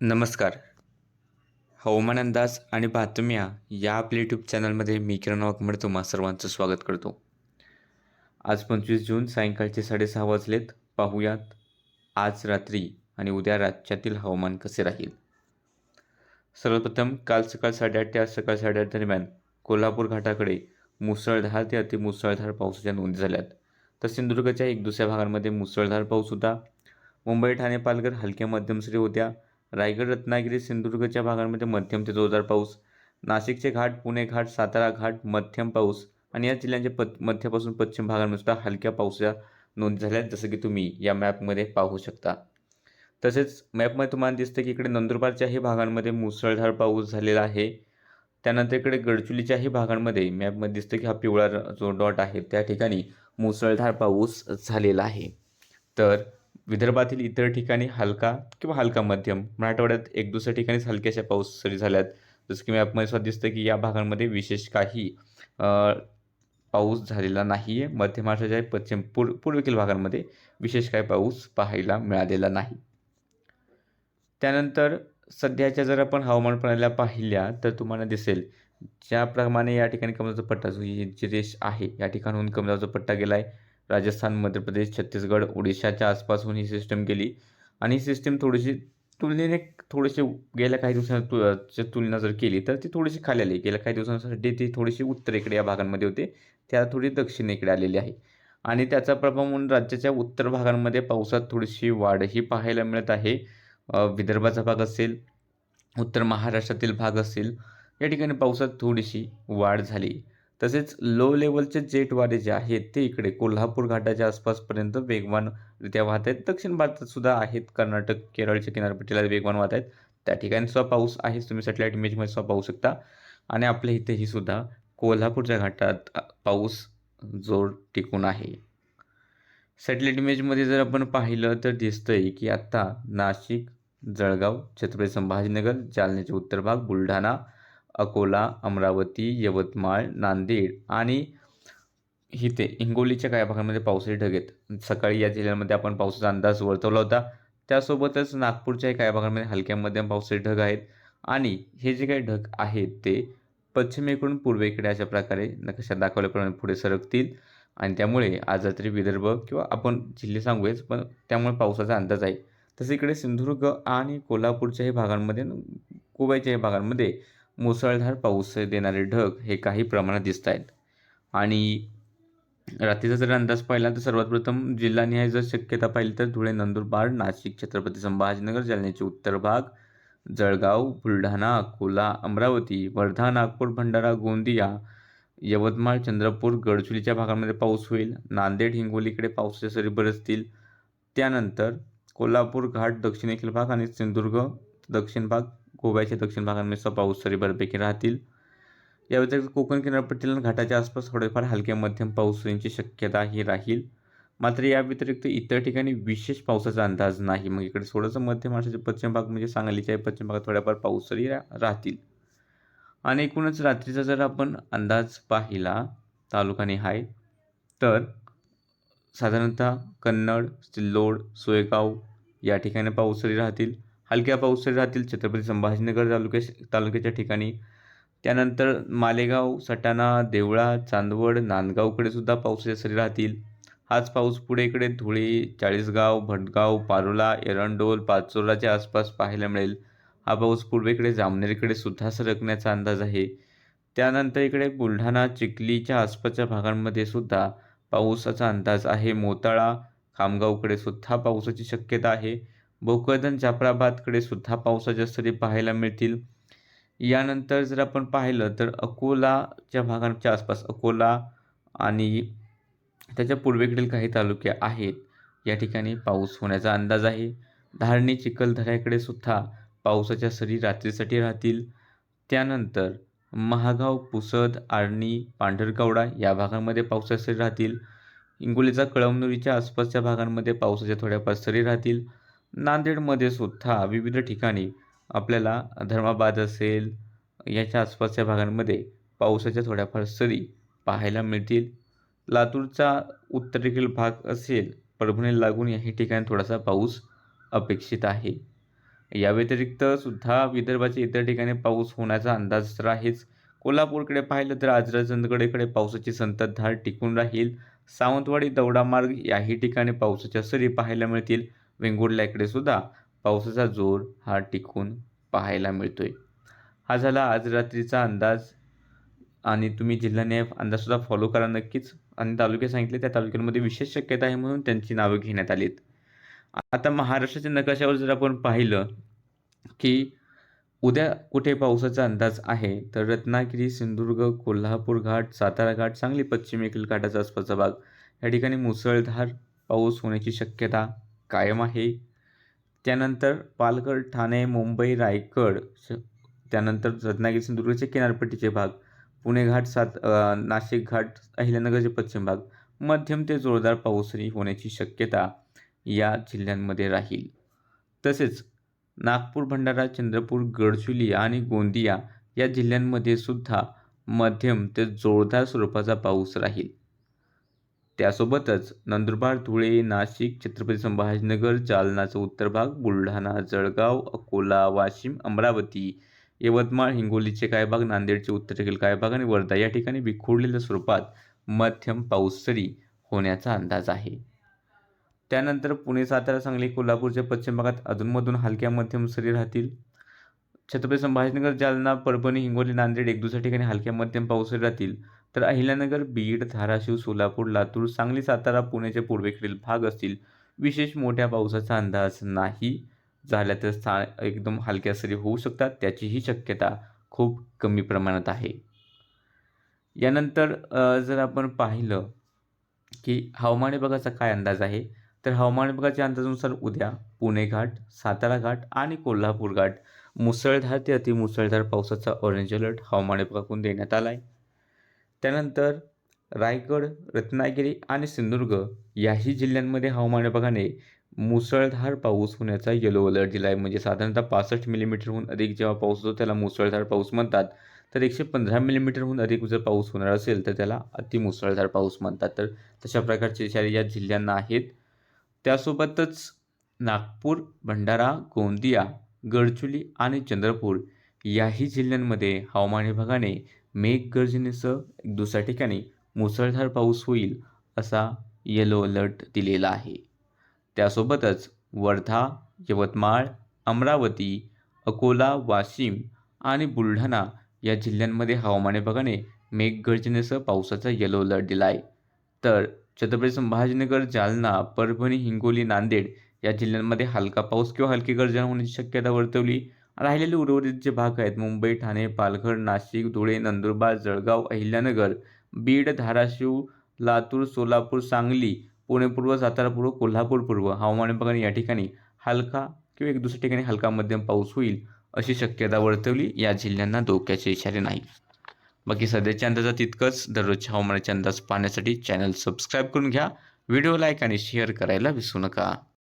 नमस्कार. हवामान अंदाज आणि बातम्या या आपल्या यूट्यूब चॅनलमध्ये मी किरण वाकमड तुम्हा सर्वांचं स्वागत करतो. आज पंचवीस जून सायंकाळचे साडेसहा वाजलेत. पाहूयात. आज रात्री आणि उद्या राज्यातील हवामान कसे राहील? सर्वप्रथम काल सकाळ साडेआठ ते आज सकाळ साडेआठ दरम्यान कोल्हापूर घाटाकडे मुसळधार ते अतिमुसळधार पावसाच्या नोंदी झाल्यात. तर सिंधुदुर्गच्या एक दुसऱ्या भागांमध्ये मुसळधार पाऊस होता. मुंबई ठाणे पालघर हलक्या मध्यम सरी होत्या. रायगड रत्नागिरी सिंधुदुर्गच्या भागांमध्ये मध्यम ते जोरदार पाऊस. नाशिकचे घाट पुणे घाट सातारा घाट मध्यम पाऊस. आणि या जिल्ह्यांच्या पत मध्यापासून पश्चिम भागांमध्ये सुद्धा हलक्या पावसाच्या नोंदी झाल्या आहेत जसं की तुम्ही या मॅपमध्ये पाहू शकता. तसेच मॅपमध्ये तुम्हाला दिसतं की इकडे नंदुरबारच्याही भागांमध्ये मुसळधार पाऊस झालेला आहे. त्यानंतर इकडे गडचुलीच्याही भागांमध्ये मॅपमध्ये दिसतं की हा पिवळा जो डॉट आहे त्या ठिकाणी मुसळधार पाऊस झालेला आहे. तर विदर्भातील इतर ठिकाणी हलका किंवा हलका मध्यम. मराठवाड्यात एक दुसऱ्या ठिकाणीच हलक्याशा पाऊस सरी झाल्यात. जसं की मॅपमध्ये सुद्धा दिसतं की या भागांमध्ये विशेष काही पाऊस झालेला नाही आहे मध्य महाराष्ट्राच्या पश्चिम पूर्व पूर्वेकडील भागांमध्ये विशेष काही पाऊस पाहायला मिळालेला नाही. त्यानंतर सध्याच्या जर आपण हवामान प्रणाल्या पाहिल्या तर तुम्हाला दिसेल ज्याप्रमाणे या ठिकाणी कमजाचा पट्टा जो ही जी रेष आहे या ठिकाणहून कमजाचा पट्टा गेला आहे राजस्थान मध्य प्रदेश छत्तीसगड ओडिशाच्या आसपासून ही सिस्टम गेली. आणि ही सिस्टम थोडीशी तुलनेने थोडीशी गेल्या काही दिवसांच्या तुलना जर केली तर ती थोडीशी खाली आली. गेल्या काही दिवसांसाठी ती थोडीशी उत्तरेकडे या भागांमध्ये होते. त्या थोडी दक्षिणेकडे आलेली आहे. आणि त्याचा प्रभाव म्हणून राज्याच्या उत्तर भागांमध्ये पावसात थोडीशी वाढही पाहायला मिळत आहे. विदर्भाचा भाग असेल उत्तर महाराष्ट्रातील भाग असेल या ठिकाणी पावसात थोडीशी वाढ झाली. तसेच लो लेवलचे जेट वारे जे आहेत ते इकडे कोल्हापूर घाटाच्या आसपासपर्यंत वेगवानरित्या वाहत आहेत. दक्षिण भारतात सुद्धा आहेत कर्नाटक केरळच्या किनारपट्टीला वेगवान वाहत आहेत. त्या ठिकाणी सुद्धा पाऊस आहे तुम्ही सॅटेलाईट इमेजमध्ये सुद्धा पाहू शकता. आणि आपल्या इथेही सुद्धा कोल्हापूरच्या घाटात पाऊस जोर टिकून आहे. सॅटेलाईट इमेजमध्ये जर आपण पाहिलं तर दिसतंय की आत्ता नाशिक जळगाव छत्रपती संभाजीनगर जालन्याचे उत्तर भाग बुलढाणा अकोला अमरावती यवतमाळ नांदेड आणि इथे हिंगोलीच्या काही भागांमध्ये पावसाचे ढग आहेत. सकाळी या जिल्ह्यांमध्ये आपण पावसाचा अंदाज वर्तवला होता. त्यासोबतच नागपूरच्याही काही भागांमध्ये हलक्या मध्यम पावसाचे ढग आहेत. आणि हे जे काही ढग आहेत ते पश्चिमेकडून पूर्वेकडे अशा प्रकारे नकाशात दाखवल्याप्रमाणे पुढे सरकतील. आणि त्यामुळे आज रात्री विदर्भ किंवा आपण जिल्हे सांगूयाच पण त्यामुळे पावसाचा अंदाज आहे. तसे इकडे सिंधुदुर्ग आणि कोल्हापूरच्याही भागांमध्ये गोव्याच्याही भागांमध्ये मुसळधार पाऊस देणारे ढग हे काही प्रमाणात दिसत आहेत. आणि रात्रीचा जर अंदाज पाहिला तर सर्वात प्रथम जिल्हानिहाय जर शक्यता पाहिली तर धुळे नंदुरबार नाशिक छत्रपती संभाजीनगर जालन्याचे उत्तर भाग जळगाव बुलढाणा अकोला अमरावती वर्धा नागपूर भंडारा गोंदिया यवतमाळ चंद्रपूर गडचिरोलीच्या भागांमध्ये पाऊस होईल. नांदेड हिंगोलीकडे पावसाच्या सरी बरसतील त्यानंतर कोल्हापूर घाट दक्षिणेकडील भाग आणि सिंधुदुर्ग दक्षिण भाग गोव्याच्या दक्षिण भागांमध्ये सुद्धा पाऊस सरी बऱ्यापैकी राहतील. या व्यतिरिक्त कोकण किनारपट्टीला घाटाच्या आसपास थोडेफार हलक्या मध्यम पावसाची शक्यता ही राहील. मात्र या व्यतिरिक्त इतर ठिकाणी विशेष पावसाचा अंदाज नाही. मग इकडे थोडंसं मध्य महाराष्ट्राचे पश्चिम भाग म्हणजे सांगलीच्या पश्चिम भागात थोड्याफार पाऊस रा राहतील. आणि एकूणच रात्रीचा जर आपण अंदाज पाहिला तालुकानिहाय तर साधारणतः कन्नड सिल्लोड सोयगाव या ठिकाणी पाऊसरी राहतील. हलक्या पाऊस राहतील छत्रपती संभाजीनगर तालुक्या तालुक्याच्या ठिकाणी. त्यानंतर मालेगाव सटाणा देवळा चांदवड नांदगावकडे सुद्धा पावसाच्या सरी राहतील. हाच पाऊस पुढे इकडे धुळे चाळीसगाव भटगाव पारोला एरंडोल पाचोराच्या आसपास पाहायला मिळेल. हा पाऊस पूर्वेकडे जामनेरकडे सुद्धा सरकण्याचा अंदाज आहे. त्यानंतर इकडे बुलढाणा चिखलीच्या आसपासच्या भागांमध्ये सुद्धा पावसाचा अंदाज आहे. मोताळा खामगावकडे सुद्धा पावसाची शक्यता आहे. भोकरदन जाफराबादकडे सुद्धा पावसाच्या सरी पाहायला मिळतील. यानंतर जर आपण पाहिलं तर अकोलाच्या भागांच्या आसपास अकोला आणि त्याच्या पूर्वेकडील काही तालुके आहेत. या ठिकाणी पाऊस होण्याचा अंदाज आहे. धारणी चिखलदऱ्याकडे सुद्धा पावसाच्या सरी रात्रीसाठी राहतील. त्यानंतर महागाव पुसद आर्णी पांढरकवडा या भागांमध्ये पावसाच्या सरी राहतील. हिंगोलीचा कळमनुरीच्या आसपासच्या भागांमध्ये पावसाच्या थोड्याफार सरी राहतील. नांदेडमध्ये सुद्धा विविध ठिकाणी आपल्याला धर्माबाद असेल याच्या आसपासच्या भागांमध्ये पावसाच्या थोड्याफार सरी पाहायला मिळतील. लातूरचा उत्तरेकडील भाग असेल परभणी लागून याही ठिकाणी थोडासा पाऊस अपेक्षित आहे. या व्यतिरिक्त सुद्धा विदर्भाच्या इतर ठिकाणी पाऊस होण्याचा अंदाज तर आहेच. कोल्हापूरकडे पाहिलं तर आजराचंदगडकडे पावसाची संततधार टिकून राहील. सावंतवाडी दौडा मार्ग याही ठिकाणी पावसाच्या सरी पाहायला मिळतील. वेंगुर्ल्याकडे सुद्धा पावसाचा जोर हा टिकून पाहायला मिळतोय. हा झाला आज रात्रीचा अंदाज आणि तुम्ही जिल्ह्याने अंदाजसुद्धा फॉलो करा नक्कीच. आणि तालुके सांगितले त्या तालुक्यांमध्ये विशेष शक्यता आहे म्हणून त्यांची नावं घेण्यात आलीत. आता महाराष्ट्राच्या नकाशावर जर आपण पाहिलं की उद्या कुठे पावसाचा अंदाज आहे तर रत्नागिरी सिंधुदुर्ग कोल्हापूर घाट सातारा घाट सांगली पश्चिमेकडील घाटाचा आसपासचा भाग. या ठिकाणी मुसळधार पाऊस होण्याची शक्यता कायम आहे. त्यानंतर पालघर ठाणे मुंबई रायगड श त्यानंतर रत्नागिरी सिंधुदुर्गचे किनारपट्टीचे भाग पुणे घाट सात नाशिक घाट अहिल्यानगरचे पश्चिम भाग मध्यम ते जोरदार पाऊसही होण्याची शक्यता या जिल्ह्यांमध्ये राहील. तसेच नागपूर भंडारा चंद्रपूर गडचुली आणि गोंदिया या जिल्ह्यांमध्ये सुद्धा मध्यम ते जोरदार स्वरूपाचा पाऊस राहील. त्यासोबतच नंदुरबार धुळे नाशिक छत्रपती संभाजीनगर जालनाचा उत्तर भाग बुलढाणा जळगाव अकोला वाशिम अमरावती यवतमाळ हिंगोलीचे काही भाग नांदेडचे उत्तरेकडील काही भाग आणि वर्धा या ठिकाणी विखुरलेल्या स्वरूपात मध्यम पाऊस सरी होण्याचा अंदाज आहे. त्यानंतर पुणे सातारा सांगली कोल्हापूरच्या पश्चिम भागात अधूनमधून हलक्या मध्यम सरी राहतील. छत्रपती संभाजीनगर जालना परभणी हिंगोली नांदेड एक दुसऱ्या ठिकाणी हलक्या मध्यम पाऊस राहतील. तर अहिल्यानगर बीड धाराशिव सोलापूर लातूर सांगली सातारा पुण्याचे पूर्वेकडील भाग असतील. विशेष मोठ्या पावसाचा अंदाज नाही. झाल्या तर सा एकदम हलक्या सरी होऊ शकतात. त्याचीही शक्यता खूप कमी प्रमाणात आहे. यानंतर जर आपण पाहिलं की हवामान विभागाचा काय अंदाज आहे तर हवामान विभागाच्या अंदाजानुसार उद्या पुणे घाट सातारा घाट आणि कोल्हापूर घाट मुसळधार ते अतिमुसळधार पावसाचा ऑरेंज अलर्ट हवामान विभागाकडून देण्यात आला आहे त्यानंतर रायगड रत्नागिरी आणि सिंधुदुर्ग याही जिल्ह्यांमध्ये हवामान विभागाने मुसळधार पाऊस होण्याचा येलो अलर्ट दिला आहे म्हणजे साधारणतः पासष्ट मिलीमीटरहून अधिक जेव्हा पाऊस होतो त्याला मुसळधार पाऊस म्हणतात. तर एकशे पंधरा मिलीमीटरहून अधिक जर पाऊस होणार असेल तर त्याला अतिमुसळधार पाऊस म्हणतात. तर तशा प्रकारचे इशारे या जिल्ह्यांना आहेत. त्यासोबतच नागपूर भंडारा गोंदिया गडचुली आणि चंद्रपूर याही जिल्ह्यांमध्ये हवामान विभागाने मेघगर्जनेसह एक दुसऱ्या ठिकाणी मुसळधार पाऊस होईल असा येलो अलर्ट दिलेला आहे. त्यासोबतच वर्धा यवतमाळ अमरावती अकोला वाशिम आणि बुलढाणा या जिल्ह्यांमध्ये हवामान विभागाने मेघगर्जनेसह पावसाचा येलो अलर्ट दिला आहे तर छत्रपती संभाजीनगर जालना परभणी हिंगोली नांदेड या जिल्ह्यांमध्ये हलका पाऊस किंवा हलकी गर्जना होण्याची शक्यता वर्तवली. राहिलेले उर्वरित जे भाग आहेत मुंबई ठाणे पालघर नाशिक धुळे नंदुरबार जळगाव अहिल्यानगर बीड धाराशिव लातूर सोलापूर सांगली पुणे पूर्व सातारा पूर्व कोल्हापूर पूर्व हवामान विभागाने या ठिकाणी हलका किंवा एक दुसऱ्या ठिकाणी हलका मध्यम पाऊस होईल अशी शक्यता वर्तवली. या जिल्ह्यांना धोक्याचे इशारे नाही. बाकी सध्याच्या अंदाजात इतकंच. दररोजच्या हवामानाचे अंदाज पाहण्यासाठी चॅनल सबस्क्राईब करून घ्या. व्हिडिओ लाईक आणि शेअर करायला विसरू नका.